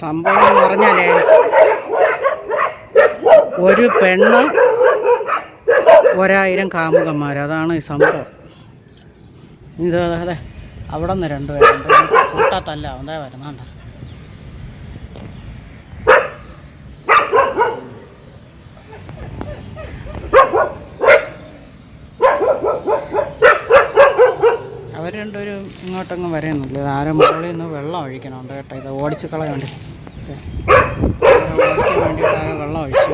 സംഭവം എന്ന് പറഞ്ഞാലേ ഒരു പെണ്ണ് ഒരായിരം കാമുകന്മാർ അതാണ് ഈ സംഭവം. ഇത് അതെ അവിടെ നിന്ന് രണ്ടുപേരുണ്ട്. കൂട്ടത്തല്ല അതേ വരുന്നുണ്ട് അവർ രണ്ടുപേരും ഇങ്ങോട്ടങ്ങ് വരുന്നില്ല ആരും മുകളിൽ നിന്ന് വെള്ളം ഒഴിക്കണുണ്ട് കേട്ടോ. ഇത് ഓടിച്ച് കളയുണ്ട് ഓടിക്കാൻ വേണ്ടിയിട്ട് ആരും വെള്ളം ഒഴിച്ചു.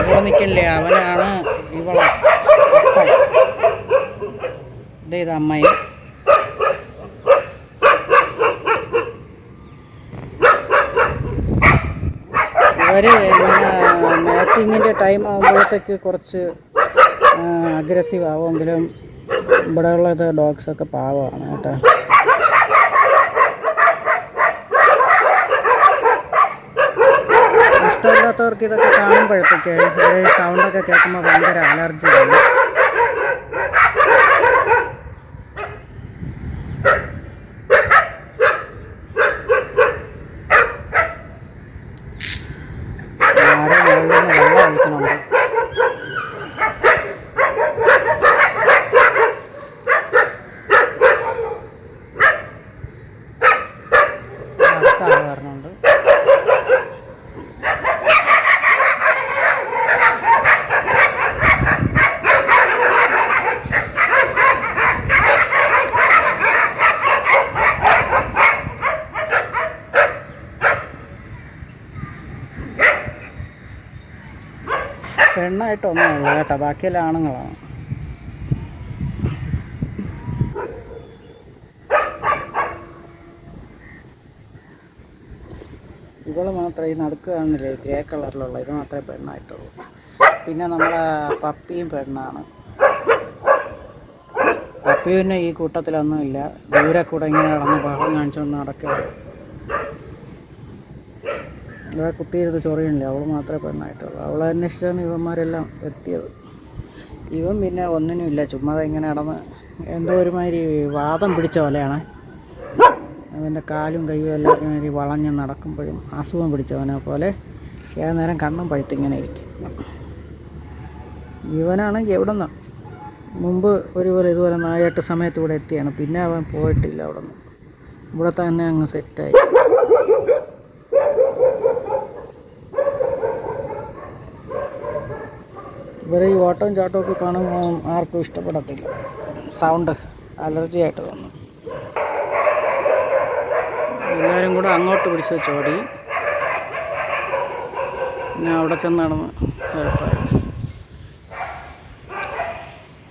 ഇവിടെ നിൽക്കില്ലേ? അവനാണ് ഇവളെ. ഇത് അമ്മയും. ഇവർ മാപ്പിങ്ങിന്റെ ടൈം ആകുമ്പോഴത്തേക്ക് കുറച്ച് അഗ്രസീവ് ആവുമെങ്കിലും ഇവിടെ ഉള്ളത് ഡോഗ്സൊക്കെ പാവമാണ് കേട്ടോ. ഇഷ്ടമില്ലാത്തവർക്ക് ഇതൊക്കെ കാണുമ്പോഴത്തേക്ക് ഈ സൗണ്ടൊക്കെ കേൾക്കുമ്പോൾ ഭയങ്കര അലർജിയാണ് ആരോ വെള്ളം ഒഴിക്കണുണ്ട് പെണ്ണായിട്ടൊന്നും ഉള്ളു കേട്ടോ. ബാക്കിയെല്ലാം ആണുങ്ങളാണ്. ഇവൾ മാത്രമേ ഈ നടുക്ക് കാണില്ലേ ഗ്രേ കളറിലുള്ള. ഇത് മാത്രമേ പെണ്ണായിട്ടുള്ളൂ. പിന്നെ നമ്മളെ പപ്പിയും പെണ്ണാണ്. പപ്പി പിന്നെ ഈ കൂട്ടത്തിലൊന്നുമില്ല. ദൂരെ കൂടെ ഇങ്ങനെ നടന്ന് ബഹളം കാണിച്ചുകൊണ്ട് നടക്കുക ഇവിടെ കുത്തിയിരുന്ന് ചൊറിയുണ്ടല്ലേ അവൾ മാത്രമേ പെണ്ണായിട്ടുള്ളൂ. അവളെ അന്വേഷിച്ചാണ് ഇവന്മാരെല്ലാം എത്തിയത്. ഇവൻ പിന്നെ ഒന്നിനുമില്ല ചുമ്മാതെ ഇങ്ങനെ നടന്ന് എന്തോ ഒരുമാതിരി വാദം പിടിച്ച പോലെയാണ്. അവന്റെ കാലും കൈയും എല്ലാം ഒരുമാതിരി വളഞ്ഞ് നടക്കുമ്പോഴും അസുഖം പിടിച്ചവനെ പോലെ ഏത് നേരം കണ്ണും പഴുത്തിങ്ങനെ ഇരിക്കും. ഇവനാണെങ്കിൽ എവിടെ നിന്ന് മുമ്പ് ഒരുപോലെ ഇതുപോലെ നായാട്ട് സമയത്ത് ഇവിടെ എത്തിയാണ്. പിന്നെ അവൻ പോയിട്ടില്ല അവിടെ നിന്ന് ഇവിടെ തന്നെ അങ്ങ് സെറ്റായി ഇവരെ ഈ ഓട്ടവും ചാട്ടവും ഒക്കെ കാണുമ്പോൾ ആർക്കും ഇഷ്ടപ്പെടത്തില്ല. സൗണ്ട് അലർജി ആയിട്ട് തോന്നും. എല്ലാവരും കൂടെ അങ്ങോട്ട് പിടിച്ച് വെച്ചോടി ഞാൻ അവിടെ ചെന്ന് നടന്ന് കേട്ടോ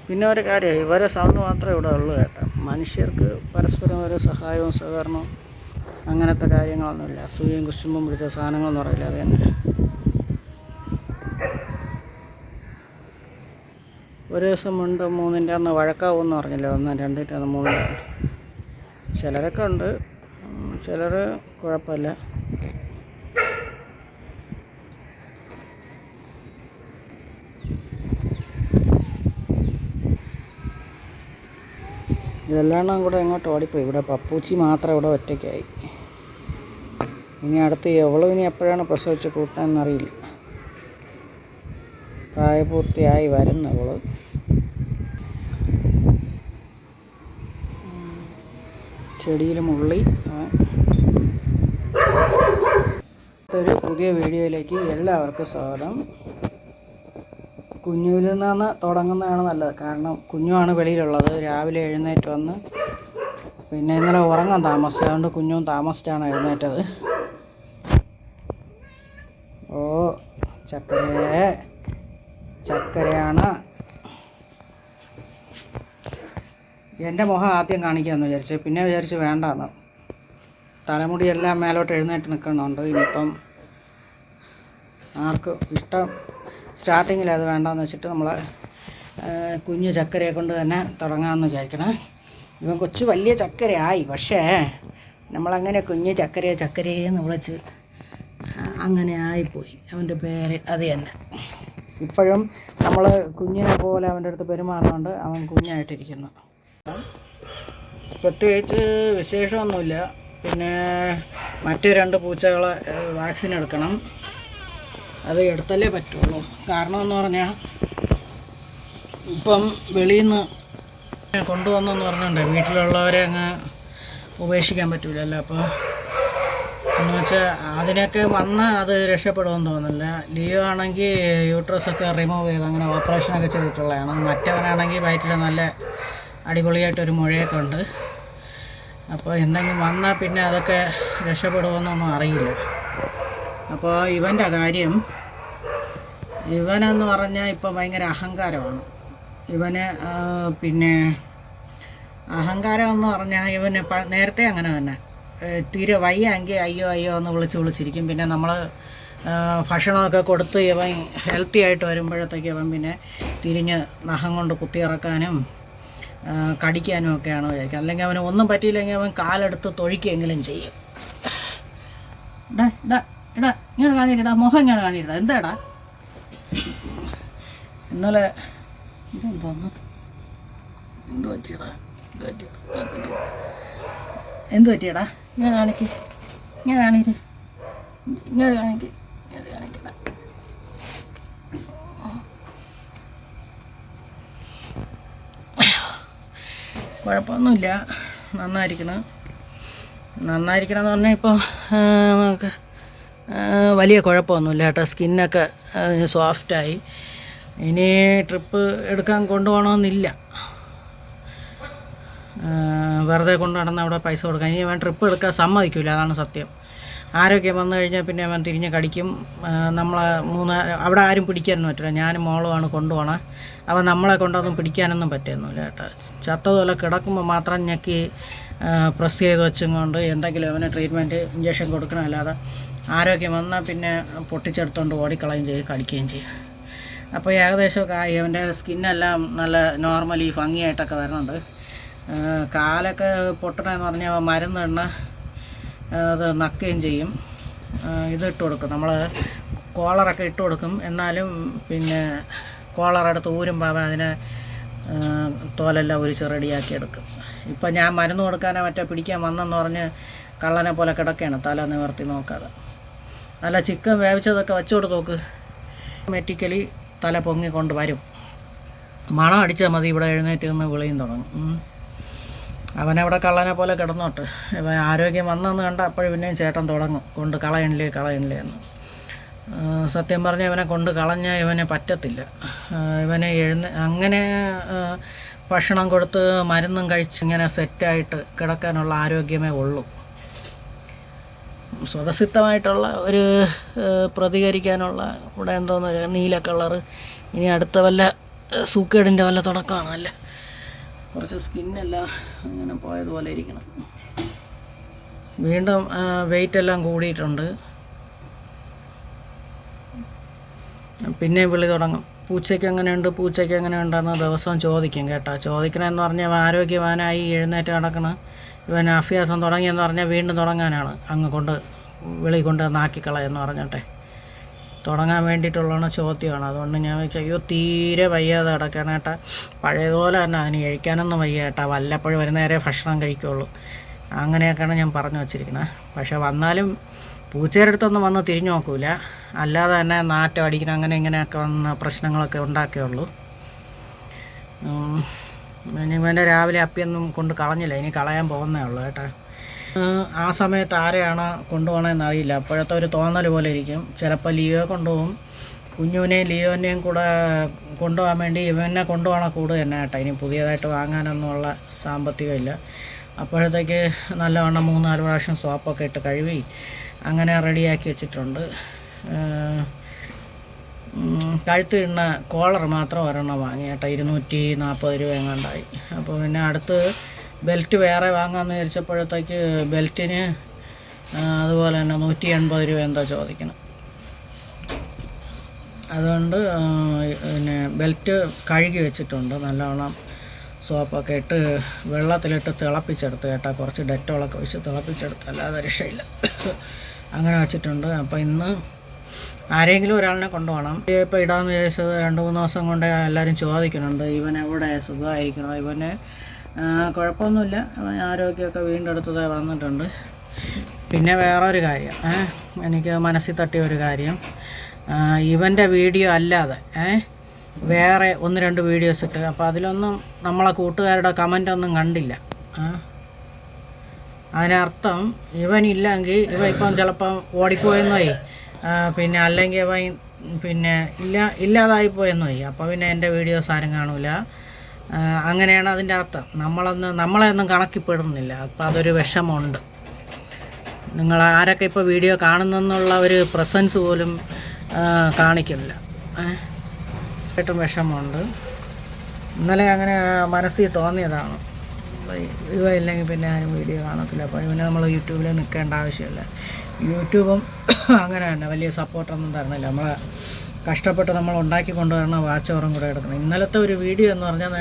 പിന്നെ ഒരു കാര്യം ഇവരെ സൗണ്ട് മാത്രമേ ഇവിടെ ഉള്ളൂ കേട്ടോ. മനുഷ്യർക്ക് പരസ്പരം ഒരു സഹായവും സഹകരണവും അങ്ങനത്തെ കാര്യങ്ങളൊന്നുമില്ല. അസൂയയും കുശുമ്പും പിടിച്ച സാധനങ്ങളൊന്നും അറിയില്ല അത് തന്നെ. ഒരു ദിവസം മുണ്ട് മൂന്നിന്റെ അന്ന് വഴക്കാവുമെന്ന് പറഞ്ഞില്ല? ഒന്ന് രണ്ടിന്റെ അന്ന് മൂന്ന്. ചിലരൊക്കെ ഉണ്ട് ചിലർ കുഴപ്പമില്ല. ഇതെല്ലാം കൂടെ ഇങ്ങോട്ട് ഓടിപ്പോയി? ഇവിടെ പപ്പൂച്ചി മാത്രം ഇവിടെ ഒറ്റയ്ക്കായി. ഇനി അടുത്ത് എവളും ഇനി എപ്പോഴാണ് പ്രസവിച്ച് കൂട്ടാന്നറിയില്ല പ്രായപൂർത്തിയായി വരുന്നവൾ ചെടിയിൽ മുള്ളി. ഒരു പുതിയ വീഡിയോയിലേക്ക് എല്ലാവർക്കും സ്വാഗതം. കുഞ്ഞുവിൽ നിന്നാണ് തുടങ്ങുന്നതാണ് നല്ലത്. കാരണം കുഞ്ഞുമാണ് വെളിയിലുള്ളത്. രാവിലെ എഴുന്നേറ്റ് വന്ന് പിന്നെ ഇന്നലെ ഉറങ്ങാൻ താമസിച്ചത് അതുകൊണ്ട് കുഞ്ഞും താമസിച്ചാണ് എഴുന്നേറ്റത്. ഓ ചക്കരേ. ചക്കരയാണ് എന്റെ മുഖം ആദ്യം കാണിക്കാമെന്ന് വിചാരിച്ചു. പിന്നെ വിചാരിച്ച് വേണ്ടാന്ന്. തലമുടിയെല്ലാം മേലോട്ട് എഴുന്നേറ്റ് നിൽക്കുന്നുണ്ട്. ഇനിയിപ്പം ആർക്ക് ഇഷ്ടം സ്റ്റാർട്ടിങ്ങിൽ അത് വേണ്ടാന്ന് വെച്ചിട്ട് നമ്മൾ കുഞ്ഞു ചക്കരയെ കൊണ്ട് തന്നെ തുടങ്ങാമെന്ന് വിചാരിക്കണം. ഇവൻ കൊച്ചു വലിയ ചക്കരയായി. പക്ഷേ നമ്മളങ്ങനെ കുഞ്ഞു ചക്കരയെ ചക്കരയെന്ന് വിളിച്ച് അങ്ങനെ ആയിപ്പോയി. അവന്റെ പേര് അത് തന്നെ. ഇപ്പോഴും നമ്മൾ കുഞ്ഞിനെ പോലെ അവന്റെ അടുത്ത് പെരുമാറുന്നുണ്ട്. അവൻ കുഞ്ഞായിട്ടിരിക്കുന്നു. പ്രത്യേകിച്ച് വിശേഷമൊന്നുമില്ല. പിന്നെ മറ്റു രണ്ട് പൂച്ചകളെ വാക്സിൻ എടുക്കണം. അത് എടുത്തല്ലേ പറ്റുള്ളൂ. കാരണം എന്ന് പറഞ്ഞാൽ ഇപ്പം വെളിയിൽ നിന്ന് കൊണ്ടുവന്നെന്ന് പറഞ്ഞിട്ടുണ്ട്. വീട്ടിലുള്ളവരെ അങ്ങ് ഉപേക്ഷിക്കാൻ പറ്റില്ലല്ലോ അപ്പോൾ എന്ന് വെച്ചാൽ അതിനൊക്കെ വന്ന് അത് രക്ഷപ്പെടുമെന്ന് തോന്നുന്നില്ല. ലിയോ ആണെങ്കിൽ യൂട്രസ് ഒക്കെ റിമൂവ് ചെയ്ത് അങ്ങനെ ഓപ്പറേഷനൊക്കെ ചെയ്തിട്ടുള്ളതാണ്. മറ്റവനാണെങ്കിൽ വയറ്റിൽ നല്ല അടിപൊളിയായിട്ടൊരു മുഴയൊക്കെ ഉണ്ട്. അപ്പോൾ എന്തെങ്കിലും വന്നാൽ പിന്നെ അതൊക്കെ രക്ഷപ്പെടുമെന്നൊന്നും അറിയില്ല. അപ്പോൾ ഇവന്റെ കാര്യം ഇവനെന്ന് പറഞ്ഞാൽ ഇപ്പോൾ ഭയങ്കര അഹങ്കാരമാണ്. ഇവന് പിന്നെ അഹങ്കാരം എന്ന് പറഞ്ഞാൽ ഇവന് നേരത്തെ അങ്ങനെ തന്നെ. തീരെ വയ്യെങ്കിൽ അയ്യോ അയ്യോ എന്ന് വിളിച്ച് വിളിച്ചിരിക്കും. പിന്നെ നമ്മൾ ഭക്ഷണമൊക്കെ കൊടുത്ത് ഇവൻ ഹെൽത്തി ആയിട്ട് വരുമ്പോഴത്തേക്ക് ഇവൻ പിന്നെ തിരിഞ്ഞ് നഖം കൊണ്ട് കുത്തിയിറക്കാനും കടിക്കാനും ഒക്കെയാണ് വിചാരിക്കുക. അല്ലെങ്കിൽ അവന് ഒന്നും പറ്റിയില്ലെങ്കിൽ അവൻ കാലെടുത്ത് തൊഴിക്കുകയെങ്കിലും ചെയ്യും. ഇടാ ഇടാ ഇങ്ങനെ കാണിരുടാ മുഖം ഇങ്ങനെ കാണിരുടാ എന്താടാ? ഇന്നലെ എന്ത് പറ്റിയടാ? എന്ത് പറ്റിയടാ? ഇങ്ങനെ കാണിക്ക് ഇങ്ങനെ കാണിക്ക് ഇങ്ങനെ കാണിക്ക് ഇങ്ങനെ കാണിക്കടാ കുഴപ്പമൊന്നുമില്ല. നന്നായിരിക്കണം. നന്നായിരിക്കണം എന്ന് പറഞ്ഞാൽ ഇപ്പോൾ നമുക്ക് വലിയ കുഴപ്പമൊന്നുമില്ല കേട്ടോ. സ്കിന്നൊക്കെ സോഫ്റ്റായി ഇനി ട്രിപ്പ് എടുക്കാൻ കൊണ്ടുപോകണമെന്നില്ല. വെറുതെ കൊണ്ട് നടന്ന് അവിടെ പൈസ കൊടുക്കാൻ ഇനി അവൻ ട്രിപ്പ് എടുക്കാൻ സമ്മതിക്കില്ല അതാണ് സത്യം. ആരോഗ്യം വന്നു കഴിഞ്ഞാൽ പിന്നെ അവൻ തിരിഞ്ഞ് കടിക്കും. നമ്മളെ മൂന്ന് അവിടെ ആരും പിടിക്കാനൊന്നും പറ്റില്ല. ഞാനും മോളുമാണ് കൊണ്ടുപോകണം അവൻ നമ്മളെ കൊണ്ടൊന്നും പിടിക്കാനൊന്നും പറ്റുന്നില്ല കേട്ടോ. ചത്തതുപോലെ കിടക്കുമ്പോൾ മാത്രം ഞെക്കി പ്രസ് ചെയ്ത് വെച്ചും കൊണ്ട് എന്തെങ്കിലും അവന് ട്രീറ്റ്മെന്റ് ഇഞ്ചക്ഷൻ കൊടുക്കണം അല്ലാതെ ആരോഗ്യം വന്നാൽ പിന്നെ പൊട്ടിച്ചെടുത്തോണ്ട് ഓടിക്കളയും ചെയ്യും കടിക്കുകയും ചെയ്യും. അപ്പോൾ ഏകദേശമൊക്കെ ആയി. അവന്റെ സ്കിന്നെല്ലാം നല്ല നോർമലി ഭംഗിയായിട്ടൊക്കെ വരുന്നുണ്ട്. കാലൊക്കെ പൊട്ടണമെന്ന് പറഞ്ഞാൽ മരുന്ന് എണ്ണ അത് നക്കുകയും ചെയ്യും. ഇതിട്ട് കൊടുക്കും. നമ്മൾ കോളറൊക്കെ ഇട്ട് കൊടുക്കും. എന്നാലും പിന്നെ കോളറെടുത്ത് ഊരുമ്പോൾ അതിനെ തോലെല്ലാം ഉരിച്ച് റെഡിയാക്കി എടുക്കും. ഇപ്പം ഞാൻ മരുന്ന് കൊടുക്കാനോ മറ്റോ പിടിക്കാൻ വന്നെന്ന് പറഞ്ഞ് കള്ളനെ പോലെ കിടക്കുകയാണ് തല നിവർത്തി നോക്കാതെ. നല്ല ചിക്കൻ വേവിച്ചതൊക്കെ വെച്ചു കൊടുത്ത് നോക്ക്. ഓട്ടോമാറ്റിക്കലി തല പൊങ്ങിക്കൊണ്ട് വരും. മണം അടിച്ചാൽ മതി ഇവിടെ എഴുന്നേറ്റ് നിന്ന് വിളിയും തുടങ്ങും. അവനവിടെ കള്ളനെ പോലെ കിടന്നോട്ട്. ഇപ്പം ആരോഗ്യം വന്നെന്ന് കണ്ട അപ്പോഴും പിന്നെയും ചേട്ടൻ തുടങ്ങും. കൊണ്ട് കളയണില്ലേ കളയണില്ലേ എന്ന്. സത്യം പറഞ്ഞാൽ ഇവനെ കൊണ്ട് കളഞ്ഞ ഇവനെ പറ്റത്തില്ല. ഇവനെ എഴുന്ന അങ്ങനെ ഭക്ഷണം കൊടുത്ത് മരുന്നും കഴിച്ച് ഇങ്ങനെ സെറ്റായിട്ട് കിടക്കാനുള്ള ആരോഗ്യമേ ഉള്ളൂ. സ്വതസിദ്ധമായിട്ടുള്ള ഒരു പ്രതികരിക്കാനുള്ള ഇവിടെ എന്തോന്നൊരു നീല കളറ്. ഇനി അടുത്ത വല്ല സൂക്കേടിന്റെ വല്ല തുടക്കമാണ് അല്ല? കുറച്ച് സ്കിന്നെല്ലാം അങ്ങനെ പോയതുപോലെ ഇരിക്കണം. വീണ്ടും വെയിറ്റ് എല്ലാം കൂടിയിട്ടുണ്ട്. പിന്നെ വിളി തുടങ്ങും. പൂച്ചയ്ക്ക് എങ്ങനെയുണ്ട്? പൂച്ചയ്ക്ക് എങ്ങനെയുണ്ടെന്ന് ദിവസവും ചോദിക്കും കേട്ടോ. ചോദിക്കണമെന്ന് പറഞ്ഞാൽ ആരോഗ്യവാനായി എഴുന്നേറ്റ് നടക്കണം. ഇവൻ അഭ്യാസം തുടങ്ങിയെന്ന് പറഞ്ഞാൽ വീണ്ടും തുടങ്ങാനാണ്. അങ്ങ് കൊണ്ട് വിളി കൊണ്ട് നാക്കിക്കളയെന്ന് പറഞ്ഞിട്ടെ. തുടങ്ങാൻ വേണ്ടിയിട്ടുള്ള ചോദ്യമാണ്. അതുകൊണ്ട് ഞാൻ വെച്ചാൽ അയ്യോ തീരെ വയ്യാതെ കിടക്കാനേട്ടാ പഴയതുപോലെ തന്നെ അതിന് കഴിക്കാനൊന്നും വയ്യ ഏട്ടാ. വല്ലപ്പോഴും വരുന്ന നേരെ ഭക്ഷണം കഴിക്കുള്ളൂ. അങ്ങനെയൊക്കെയാണ് ഞാൻ പറഞ്ഞു വച്ചിരിക്കുന്നത്. പക്ഷേ വന്നാലും പൂച്ചയുടെ അടുത്തൊന്നും വന്ന് തിരിഞ്ഞു നോക്കൂല. അല്ലാതെ തന്നെ നാറ്റം അടിക്കണം അങ്ങനെ ഇങ്ങനെയൊക്കെ വന്ന പ്രശ്നങ്ങളൊക്കെ ഉണ്ടാക്കുകയുള്ളൂ. ഉം. ഇനി ഇവന്റെ രാവിലെ അപ്പിയൊന്നും കൊണ്ട് കളഞ്ഞില്ല. ഇനി കളയാൻ പോകുന്നേ ഉള്ളൂ കേട്ടോ ആ സമയത്ത് ആരെയാണ് കൊണ്ടുപോകണമെന്ന് അറിയില്ല അപ്പോഴത്തെ ഒരു തോന്നൽ പോലെ ഇരിക്കും. ചിലപ്പോൾ ലിയോ കൊണ്ടുപോകും. കുഞ്ഞുവിനെയും ലിയോനെയും കൂടെ കൊണ്ടുപോകാൻ വേണ്ടി ഇവനെ കൊണ്ടുപോകണം കൂടുതൽ തന്നെ കേട്ടോ. ഇനി പുതിയതായിട്ട് വാങ്ങാനൊന്നുമുള്ള സാമ്പത്തികമില്ല. അപ്പോഴത്തേക്ക് നല്ലവണ്ണം മൂന്നാൽ പ്രാവശ്യം സോപ്പൊക്കെ ഇട്ട് കഴുകി അങ്ങനെ റെഡിയാക്കി വെച്ചിട്ടുണ്ട്. ഏഹ് ഉം, കഴുത്ത് ഇടുന്ന കോളർ മാത്രം ഒരെണ്ണം വാങ്ങി കേട്ടോ. ഇരുന്നൂറ്റി നാൽപ്പത് രൂപ എങ്ങാണ്ടായി. അപ്പോൾ പിന്നെ അടുത്ത് ബെൽറ്റ് വേറെ വാങ്ങാമെന്ന് വിചാരിച്ചപ്പോഴത്തേക്ക് ബെൽറ്റിന് അതുപോലെ തന്നെ നൂറ്റി എൺപത് രൂപ എന്താ ചോദിക്കണം. അതുകൊണ്ട് പിന്നെ ബെൽറ്റ് കഴുകി വെച്ചിട്ടുണ്ട് നല്ലവണ്ണം സോപ്പൊക്കെ ഇട്ട് വെള്ളത്തിലിട്ട് തിളപ്പിച്ചെടുത്ത് കേട്ടോ കുറച്ച് ഡെറ്റോളൊക്കെ ഒഴിച്ച് തിളപ്പിച്ചെടുത്ത് അല്ലാതെ രക്ഷയില്ല. അങ്ങനെ വെച്ചിട്ടുണ്ട്. അപ്പോൾ ഇന്ന് ആരെങ്കിലും ഒരാളിനെ കൊണ്ടുപോകണം. ഇപ്പോൾ ഇടാമെന്ന് വിചാരിച്ചത് രണ്ട് മൂന്ന് ദിവസം കൊണ്ട് എല്ലാവരും ചോദിക്കുന്നുണ്ട് ഇവൻ എവിടെ സുഖമായിരിക്കണോ? ഇവന് കുഴപ്പമൊന്നുമില്ല. ആരോഗ്യമൊക്കെ വീണ്ടെടുത്തതായി വന്നിട്ടുണ്ട് പിന്നെ വേറൊരു കാര്യം എനിക്ക് മനസ്സിൽ തട്ടിയ ഒരു കാര്യം. ഇവന്റെ വീഡിയോ അല്ലാതെ വേറെ ഒന്ന് രണ്ട് വീഡിയോസ് ഇട്ട് അപ്പോൾ അതിലൊന്നും നമ്മളെ കൂട്ടുകാരുടെ കമന്റ് ഒന്നും കണ്ടില്ല അതിനർത്ഥം ഇവനില്ലെങ്കിൽ ഇവ ഇപ്പം ചിലപ്പം ഓടിപ്പോയെന്നോയി പിന്നെ അല്ലെങ്കിൽ ഇവ പിന്നെ ഇല്ല ഇല്ലാതായിപ്പോയെന്നായി അപ്പോൾ പിന്നെ എന്റെ വീഡിയോസ് ആരും കാണൂല. ആ, അങ്ങനെയാണ് അതിന്റെ അർത്ഥം. നമ്മളൊന്ന് നമ്മളെ ഒന്നും കണക്കിപ്പെടുന്നില്ല. അപ്പോൾ അതൊരു വിഷമമുണ്ട്. നിങ്ങൾ ആരൊക്കെ ഇപ്പോൾ വീഡിയോ കാണുന്നെന്നുള്ള ഒരു പ്രസൻസ് പോലും കാണിക്കുന്നില്ല. കേട്ടും വിഷമമുണ്ട്. ഇന്നലെ അങ്ങനെ മനസ്സിൽ തോന്നിയതാണ്. ഇവ ഇല്ലെങ്കിൽ പിന്നെ ആരും വീഡിയോ കാണത്തില്ല. അപ്പോൾ ഇവനെ നമ്മൾ യൂട്യൂബിൽ നിൽക്കേണ്ട ആവശ്യമില്ല. യൂട്യൂബും അങ്ങനെ തന്നെ. വലിയ സപ്പോർട്ടൊന്നും തരുന്നില്ല. നമ്മളെ കഷ്ടപ്പെട്ട് നമ്മൾ ഉണ്ടാക്കി വാച്ച് ഓറും കൂടെ എടുക്കണം. ഇന്നലത്തെ ഒരു വീഡിയോ എന്ന് പറഞ്ഞാൽ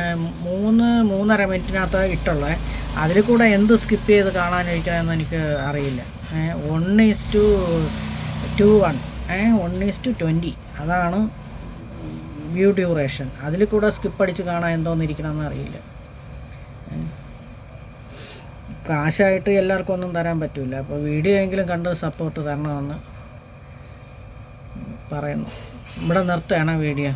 മൂന്ന് മൂന്നര മിനിറ്റിനകത്ത് ഇട്ടുള്ളത് അതിൽ കൂടെ എന്ത് സ്കിപ്പ് ചെയ്ത് കാണാനിരിക്കണമെന്ന് എനിക്ക് അറിയില്ല. One is two two one one is two twenty അതാണ് വ്യൂ ഡ്യൂറേഷൻ അതിൽ കൂടെ സ്കിപ്പ് അടിച്ച് കാണാൻ എന്തോന്നിരിക്കണമെന്ന് അറിയില്ല. കാശായിട്ട് എല്ലാവർക്കും ഒന്നും തരാൻ പറ്റില്ല അപ്പോൾ വീഡിയോ എങ്കിലും കണ്ട് സപ്പോർട്ട് തരണമെന്ന് പറയുന്നു. ഇവിടെ നിർത്തുകയാണ് വീഡിയോ.